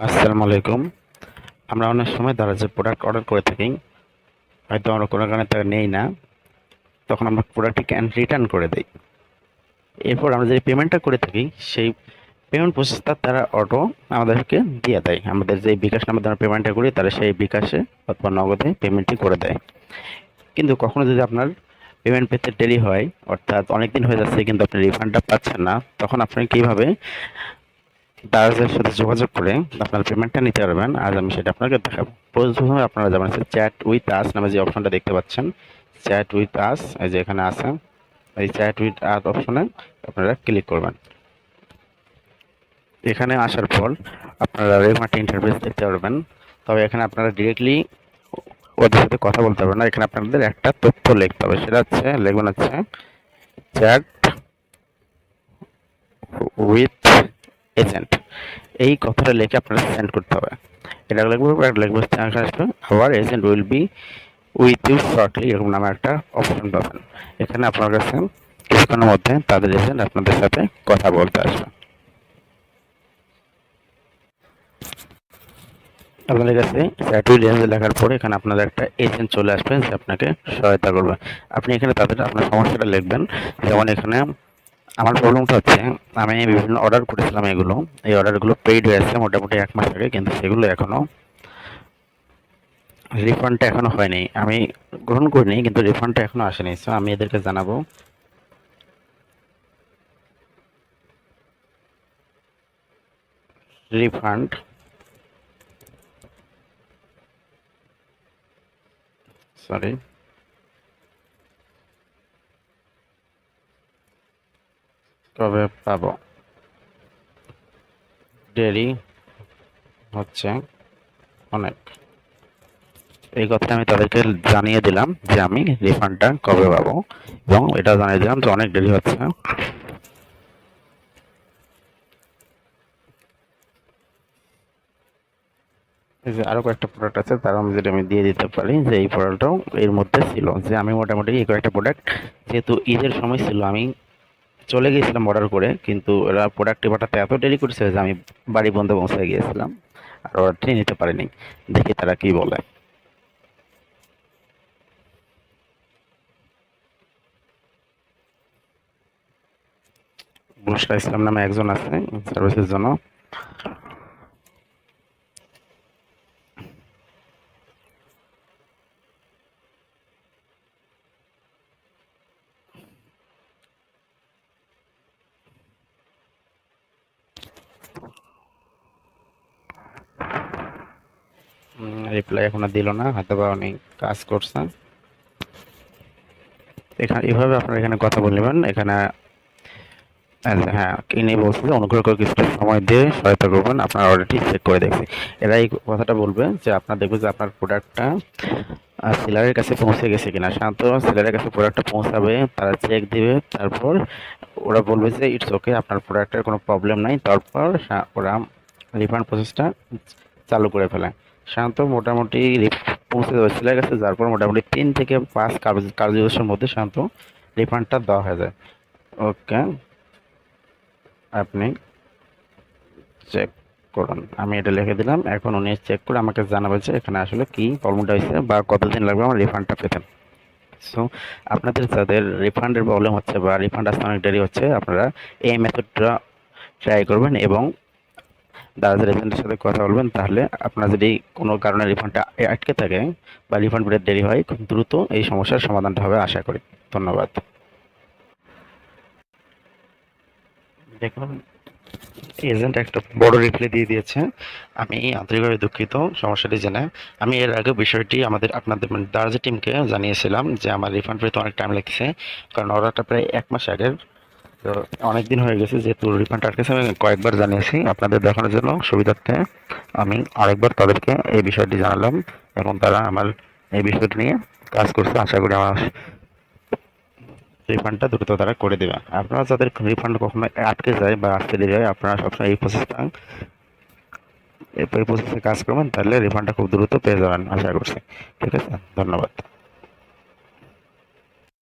আসসালামু আলাইকুম। আমরা অনেক সময় তারা যে প্রোডাক্ট অর্ডার করে থাকি, হয়তো আমরা কোনো কারণে তারা নেই না, তখন আমরা প্রোডাক্টটি রিটার্ন করে দিই। এরপর আমরা যে পেমেন্টটা করে থাকি, সেই পেমেন্ট প্রসেসটা তারা অটো আমাদেরকে দিয়ে দেয়। আমাদের যে বিকাশ নাম্বার দ্বারা পেমেন্টটা করি, তারা সেই বিকাশে অথবা নগদে পেমেন্টটি করে দেয়। কিন্তু কখনো যদি আপনার পেমেন্ট পেতে দেরি হয়, অর্থাৎ অনেক দিন হয়ে যাচ্ছে কিন্তু আপনি রিফান্ডটা পাচ্ছেন না, তখন আপনি কীভাবে দারাজের সাথে যোগাযোগ করে আপনার পেমেন্টটা নিতে পারবেন। আজ আমি সেটা আপনাকে দেখাবো। প্রথমে আপনারা যাবেন চ্যাট উইথ আস নামে যে অপশনটা দেখতে পাচ্ছেন চ্যাট উইথ আস এই যে এখানে আছে, এই চ্যাট উইথ আস অপশনে আপনারা ক্লিক করবেন। এখানে আসার পর আপনারা এরকম একটা ইন্টারফেস দেখতে পারবেন। তবে এখানে আপনারা ডিরেক্টলি ওদের সাথে কথা বলতে পারবেন না। এখানে আপনাদের একটা তথ্য লিখতে হবে। সেটা হচ্ছে, লিখবেন হচ্ছে চ্যাট উইথ এজেন্ট এই কথাটা লিখে আপনারা সেন্ড করতে হবে। এটা লিখব একটা লিখব আসবে। আবার agent will be with you shortly এরকম নামে একটা অপশন পাবেন। এখানে আপনার কাছে কিছুক্ষণের মধ্যে তাদের এজেন্ট আপনাদের সাথে কথা বলতে আসবে। আপনাদের কাছে স্যাটুইড রেঞ্জ লেখার পরে এখানে আপনাদের একটা এজেন্ট চলে আসবে, যে আপনাকে সহায়তা করবে। আপনি এখানে তাদের আপনার সমস্যাটা লিখবেন। যেমন এখানে আমার প্রবলেমটা হচ্ছে, আমি বিভিন্ন অর্ডার করেছিলাম এগুলো। এই অর্ডারগুলো পেইড হয়েছে মোটামুটি এক মাস আগে, কিন্তু সেগুলো এখনও রিফান্ডটা এখনও হয়নি। আমি গ্রহণ করিনি, কিন্তু রিফান্ডটা এখনও আসেনি। সো আমি এদেরকে জানাব। রিফান্ড সরি কবে পাবো। দেরি হচ্ছে অনেক। এই কথা আমি তাদেরকে জানিয়ে দিলাম যে আমি রিফান্ডটা কবে পাবো এবং এটা জানিয়ে দিলাম যে অনেক দেরি হচ্ছে। যে আরও কয়েকটা প্রোডাক্ট আছে, তার মধ্যে আমি দিয়ে দিতে পারি, যে এই প্রোডাক্টটাও এর মধ্যে ছিল। যে আমি মোটামুটি এই কয়েকটা প্রোডাক্ট যেহেতু ঈদের সময় ছিল, আমি চলে গিয়েছিলাম অর্ডার করে, কিন্তু ওরা প্রোডাক্টটি পাঠাতে এত দেরি করেছে যে আমি বাড়ি বন্ধ পৌঁছে গিয়েছিলাম। আর অর্ডারটি নিতে পারিনি। দেখি তারা কি বলে। মুশরা ইসলাম নামে একজন আছে সার্ভিসের জন্য। রিপ্লাই এখনও দিল না হয়তো বা উনি কাজ করছেন। এখানে এভাবে আপনারা এখানে কথা বলবেন এখানে হ্যাঁ কিনে বলছে যে অনুগ্রহ করে কিছুটা সময় দিয়ে সহায়তা করবেন। আপনার অর্ডারটি চেক করে দেখছি। এরা এই কথাটা বলবে যে আপনার দেখবে যে আপনার প্রোডাক্টটা সেলারের কাছে পৌঁছে গেছে কিনা। সাধারণত সেলারের কাছে প্রোডাক্টটা পৌঁছাবে, তারা চেক দিবে, তারপর ওরা বলবে যে ইটস ওকে আপনার প্রোডাক্টের কোনো প্রবলেম নাই। তারপর ওরা রিফান্ড প্রসেসটা চালু করে ফেলে। সাধারণত মোটামুটি পৌঁছে যাবে সেলারের কাছে যার পর মোটামুটি তিন থেকে পাঁচ কার্য, কার্যদিবসের মধ্যে সাধারণত রিফান্ডটা দেওয়া হয়ে যায়। ওকে। আপনি চেক করুন। আমি এটা লিখে দিলাম। এখন উনি চেক করে আমাকে জানাবে যে এখানে আসলে কি প্রবলেমটা হয়েছে বা কতদিন লাগবে আমার রিফান্ডটা পেতে। সো আপনাদের যাদের রিফান্ডের প্রবলেম হচ্ছে বা রিফান্ড আসতে অনেক দেরি হচ্ছে, আপনারা এই মেথডটা ট্রাই করবেন এবং দারাজের এজেন্টের সাথে কথা বলবেন, তাহলে আপনার যদি কোনো কারণে রিফান্ডটা আটকে থাকে বা রিফান্ড পেতে দেরি হয়, খুব দ্রুত এই সমস্যার সমাধানটা হবে আশা করি। ধন্যবাদ। দেখুন এজেন্ট একটা বড় রিপ্লাই দিয়ে দিয়েছে। আমি আন্তরিকভাবে দুঃখিত, সমস্যাটি জেনে। আমি এর আগে বিষয়টি আমাদের আপনাদের মানে দার্জি টিমকে জানিয়েছিলাম যে আমার রিফান্ড পেতে অনেক টাইম লাগছে, কারণ অর্ডারটা প্রায় এক মাস আগের। তো অনেক দিন হয়ে গেছে যেহেতু রিফান্ড আটকেছে আমি কয়েকবার জানিয়েছি আপনাদের দেখানোর জন্য সুবিধার্থে। আমি আরেকবার তাদেরকে এই বিষয়টি জানালাম এবং তারা আমার এই বিষয়টি নিয়ে কাজ করছে। আশা করি আমার রিফান্ডটা দ্রুত তারা করে দেবে। আপনারা যাদের রিফান্ড কখনো আটকে যায় বা দেরি হয় আপনারা সবসময় এই প্রসেসটা এই প্রসেসে কাজ করবেন, তাহলে রিফান্ডটা খুব দ্রুত পেয়ে যাবেন, আশা করছি। ঠিক আছে? ধন্যবাদ।